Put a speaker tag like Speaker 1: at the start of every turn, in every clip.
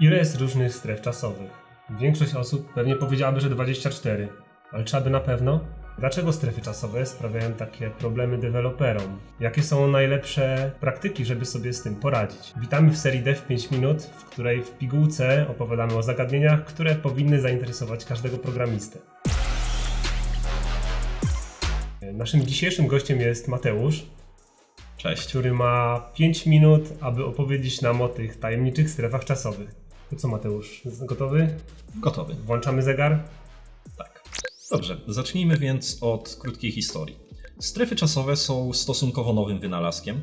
Speaker 1: Ile jest różnych stref czasowych? Większość osób pewnie powiedziałaby, że 24, ale czy aby na pewno? Dlaczego strefy czasowe sprawiają takie problemy deweloperom? Jakie są najlepsze praktyki, żeby sobie z tym poradzić? Witamy w serii Dev 5 minut, w której w pigułce opowiadamy o zagadnieniach, które powinny zainteresować każdego programistę. Naszym dzisiejszym gościem jest Mateusz,
Speaker 2: Cześć.
Speaker 1: który ma 5 minut, aby opowiedzieć nam o tych tajemniczych strefach czasowych. To co, Mateusz, gotowy?
Speaker 2: Gotowy.
Speaker 1: Włączamy zegar?
Speaker 2: Tak. Dobrze, zacznijmy więc od krótkiej historii. Strefy czasowe są stosunkowo nowym wynalazkiem.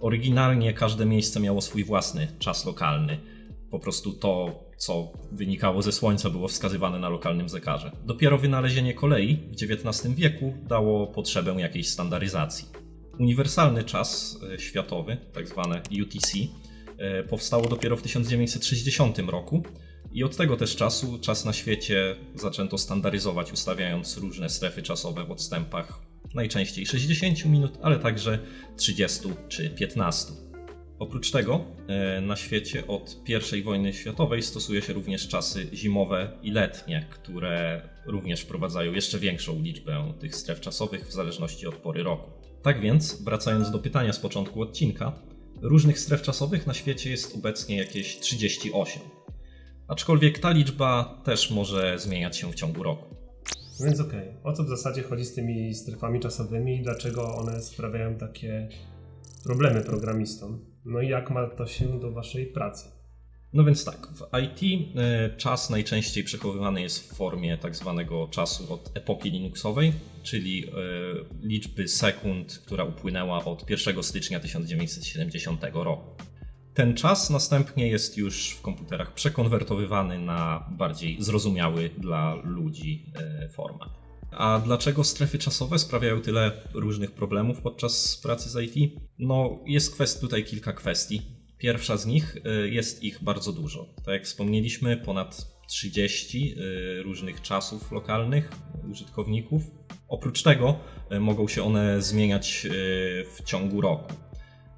Speaker 2: Oryginalnie każde miejsce miało swój własny czas lokalny. Po prostu to, co wynikało ze Słońca, było wskazywane na lokalnym zegarze. Dopiero wynalezienie kolei w XIX wieku dało potrzebę jakiejś standaryzacji. Uniwersalny czas e, światowy, tak zwane UTC, powstało dopiero w 1960 roku i od tego też czasu czas na świecie zaczęto standaryzować, ustawiając różne strefy czasowe w odstępach najczęściej 60 minut, ale także 30 czy 15. Oprócz tego e, na świecie od I wojny światowej stosuje się również czasy zimowe i letnie, które również wprowadzają jeszcze większą liczbę tych stref czasowych w zależności od pory roku. Tak więc, wracając do pytania z początku odcinka, różnych stref czasowych na świecie jest obecnie jakieś 38. Aczkolwiek ta liczba też może zmieniać się w ciągu roku.
Speaker 1: Więc okej, o co w zasadzie chodzi z tymi strefami czasowymi i dlaczego one sprawiają takie problemy programistom? No i jak ma to się do waszej pracy?
Speaker 2: No więc tak, w IT e, czas najczęściej przechowywany jest w formie tak zwanego czasu od epoki Linuxowej, czyli e, liczby sekund, która upłynęła od 1 stycznia 1970 roku. Ten czas następnie jest już w komputerach przekonwertowywany na bardziej zrozumiały dla ludzi e, format. A dlaczego strefy czasowe sprawiają tyle różnych problemów podczas pracy z IT? No, jest kwest- tutaj kilka kwestii. Pierwsza z nich y, jest ich bardzo dużo. Tak jak wspomnieliśmy, ponad 30 y, różnych czasów lokalnych użytkowników. Oprócz tego y, mogą się one zmieniać y, w ciągu roku.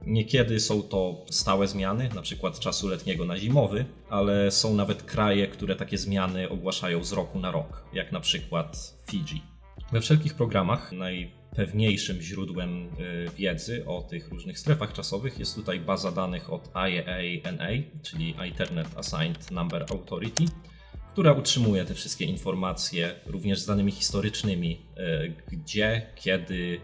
Speaker 2: Niekiedy są to stałe zmiany, na przykład czasu letniego na zimowy, ale są nawet kraje, które takie zmiany ogłaszają z roku na rok, jak na przykład Fidżi. We wszelkich programach najpewniejszym źródłem y, wiedzy o tych różnych strefach czasowych jest tutaj baza danych od IANA, czyli Internet Assigned Number Authority, która utrzymuje te wszystkie informacje również z danymi historycznymi, y, gdzie, kiedy,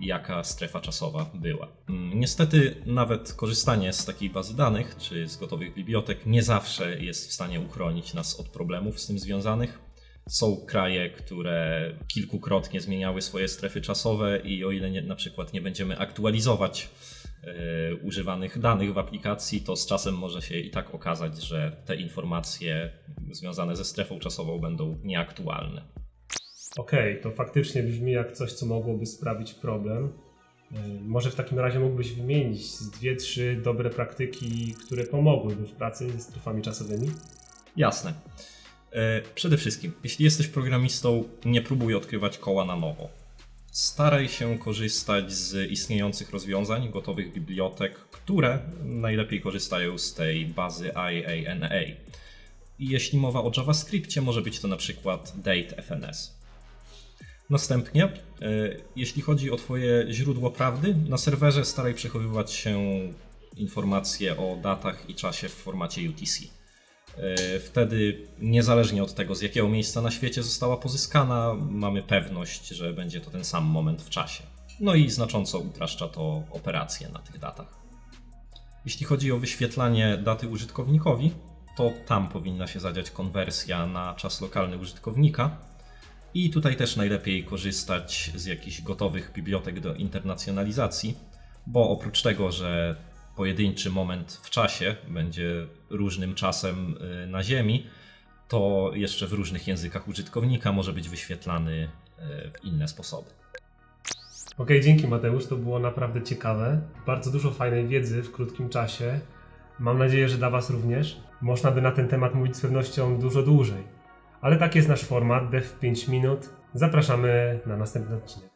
Speaker 2: jaka strefa czasowa była. Mm, Niestety, nawet korzystanie z takiej bazy danych czy z gotowych bibliotek nie zawsze jest w stanie uchronić nas od problemów z tym związanych. Są kraje, które kilkukrotnie zmieniały swoje strefy czasowe, i o ile nie, na przykład nie będziemy aktualizować e, używanych danych w aplikacji, to z czasem może się i tak okazać, że te informacje związane ze strefą czasową będą nieaktualne.
Speaker 1: Okej, to faktycznie brzmi jak coś, co mogłoby sprawić problem. Yy, Może w takim razie mógłbyś wymienić z dwie, trzy dobre praktyki, które pomogłyby w pracy ze strefami czasowymi?
Speaker 2: Jasne. E, Przede wszystkim, jeśli jesteś programistą, nie próbuj odkrywać koła na nowo. Staraj się korzystać z istniejących rozwiązań, gotowych bibliotek, które najlepiej korzystają z tej bazy IANA. Jeśli mowa o JavaScriptie, może być to na przykład DateFNS. Następnie, e, jeśli chodzi o Twoje źródło prawdy, na serwerze staraj przechowywać się informacje o datach i czasie w formacie UTC. E, Wtedy, niezależnie od tego, z jakiego miejsca na świecie została pozyskana, mamy pewność, że będzie to ten sam moment w czasie. No i znacząco upraszcza to operacje na tych datach. Jeśli chodzi o wyświetlanie daty użytkownikowi, to tam powinna się zadziać konwersja na czas lokalny użytkownika. I tutaj też najlepiej korzystać z jakichś gotowych bibliotek do internacjonalizacji, bo oprócz tego, że pojedynczy moment w czasie będzie różnym czasem y, na Ziemi, to jeszcze w różnych językach użytkownika może być wyświetlany y, w inne sposoby.
Speaker 1: Okej, dzięki Mateusz, to było naprawdę ciekawe. Bardzo dużo fajnej wiedzy w krótkim czasie. Mam nadzieję, że dla Was również. Można by na ten temat mówić z pewnością dużo dłużej. Ale tak jest nasz format, Dev 5 minut. Zapraszamy na następny odcinek.